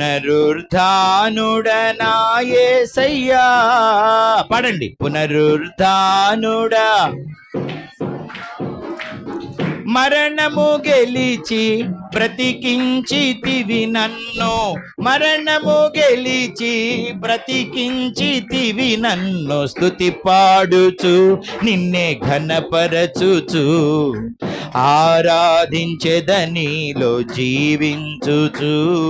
పునరుద్ధానుడనాయేసయ్యా పాడండి. పునరుద్ధానుడా మరణము గెలిచి బ్రతికించితివి నన్ను. మరణము గెలిచి బ్రతికించితివి నన్ను. స్థుతి పాడుచు నిన్నే ఘనపరచుచు. ఆరాధించెదనిలో జీవించుచు.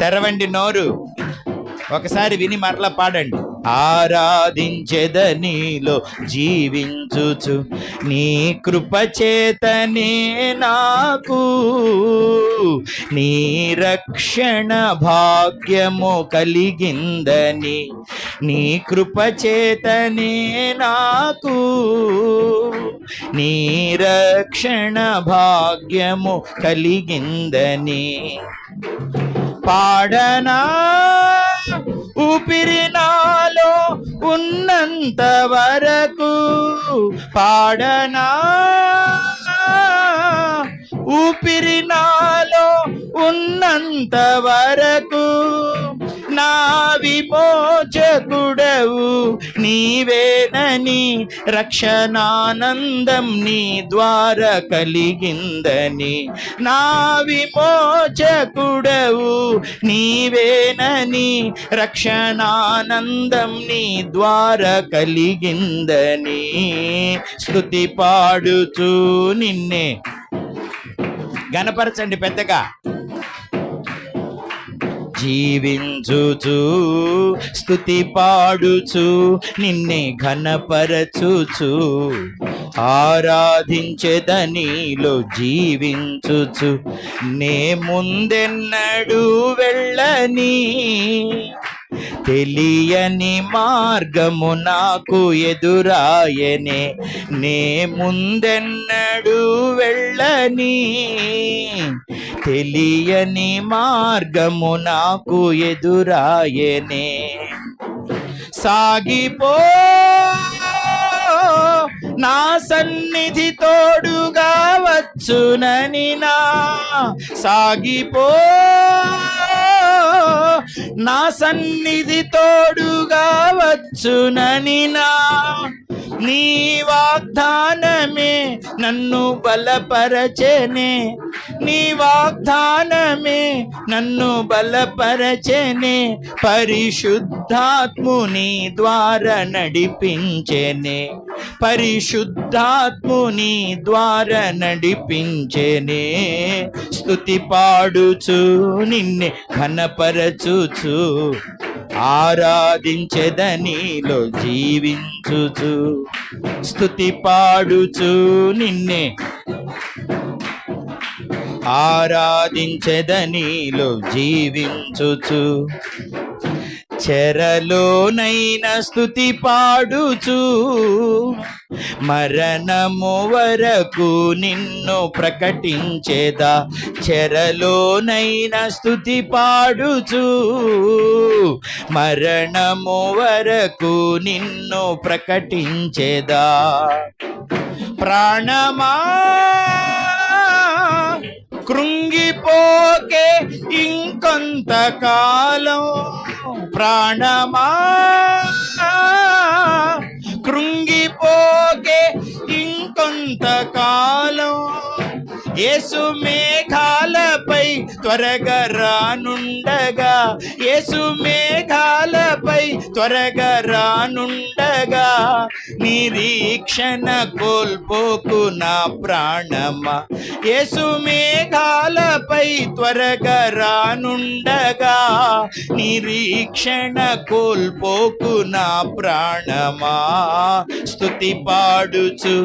తెరవండి నోరు. ఒకసారి విని మరలా పాడండి. ఆరాధించెదనిలో జీవించుచు. నీ కృపచేతనే నాకు నీ రక్షణ భాగ్యము కలిగిందని. నీ కృపచేతనే నాకు నీ రక్షణ భాగ్యము కలిగిందని. పాడనా ఊపిరి నాలో ఉన్నంత వరకు పాడనా ఊపిరి నాలో ఉన్నంత వరకు విమోచకుడవు నీవేనని రక్షణానందం నీ ద్వారా కలిగిందని. నా విమోచకుడవు నీవేనని రక్షణానందం నీ ద్వారా కలిగిందని. స్థుతి పాడుచూ నిన్నే. గనపరచండి పెద్దగా. జీవించుచు స్తుతి పాడుచు నిన్నే ఘనపరచుచు ఆరాధించెదనిలో జీవించుచు నే ముందెన్నడు వెళ్ళని తెలియని మార్గము నాకు ఎదురాయనే నే ముందెన్నడు వెళ్ళని. తెలియని మార్గము నాకు ఎదురాయనే. సాగిపో నా సన్నిధి తోడుగా వచ్చునని నా సాగిపో నా సన్నిధి తోడుగా వచ్చునని నా నీ వాగ్దానమే నన్ను బలపరచెనే. నీ వాగ్దానమే నన్ను బలపరచెనే. పరిశుద్ధాత్ముని ద్వారా నడిపించెనే. పరిశుద్ధాత్ముని ద్వారా నడిపించెనే. స్తుతి పాడుచు నిన్నే ఘనపరచుచు. ఆరాధించెదనిలో జీవించుచు. స్థుతి పాడుచు నిన్నే. ఆరాధించెదనిలో జీవించుచు. చెరలోనైన స్థుతి పాడుచు. మరణము వరకు నిన్ను ప్రకటించేదా? చెరలోనైన స్థుతి పాడుచు. మరణము వరకు నిన్ను ప్రకటించేదా? ప్రాణమా? కృంగిపోకే ఇంకొంతకాలం. ప్రాణమా కృంగిపోకే ఇంకొంతకాలం యేసు మేఘాల మేఘాలపై త్వరగా రానుండగా యేసు మేఘాలపై త్వరగా రానుండగా నిరీక్షణ కోల్పోకు నా ప్రాణమా. యేసు మేఘాలపై త్వరగా రానుండగా నిరీక్షణ కోల్పోకు నా ప్రాణమా. స్థుతి పాడుచు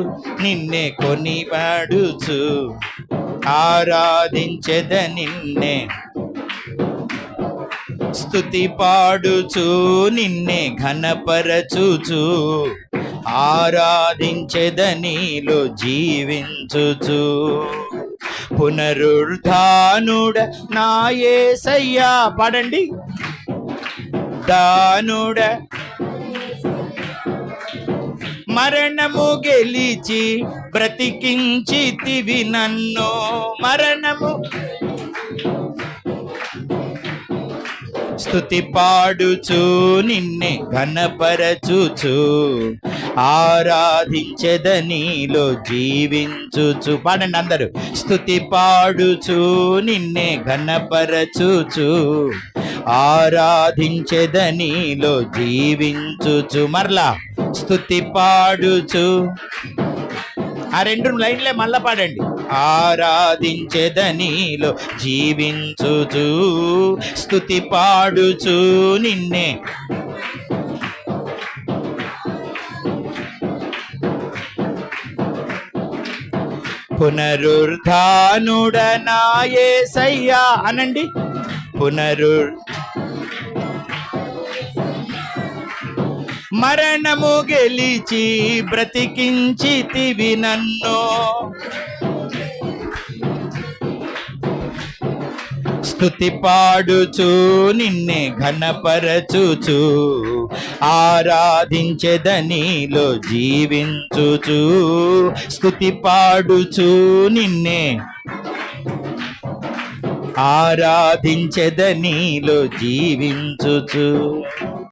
నిన్నే కొని పాడుచు ఆరాధించెద నిన్నే. స్తుతి పాడుచు నిన్నే ఘనపరచుచు. ఆరాధించెద నీలో జీవించుచు. పునరుద్ధానుడ నాయసయ్యా పాడండి. దానుడ మరణము గెలిచి బ్రతికించితివి నన్ను. మరణము. స్థుతి పాడుచు నిన్నే ఘనపరచుచు ఆరాధించదనీలో జీవించుచు. పాడండి అందరూ. స్థుతి పాడుచు నిన్నే ఘనపరచుచు ఆరాధించెదనిలో జీవించుచు. మరలా స్థుతి పాడుచు. ఆ రెండు లైన్లే మళ్ళా పాడండి. ఆరాధించెదనిలో జీవించుచు స్థుతి పాడుచు నిన్నే. పునరుద్ధానుడనాయేసయ్యా అనండి. పునరు మరణము గెలిచి బ్రతికించితివి నన్ను. స్తుతి పాడుచు నిన్నే ఘనపరచుచు ఆరాధించెదనీలో జీవించుచు. స్తుతి పాడుచు నిన్నే ఆరాధించెద నీలో జీవించుచు.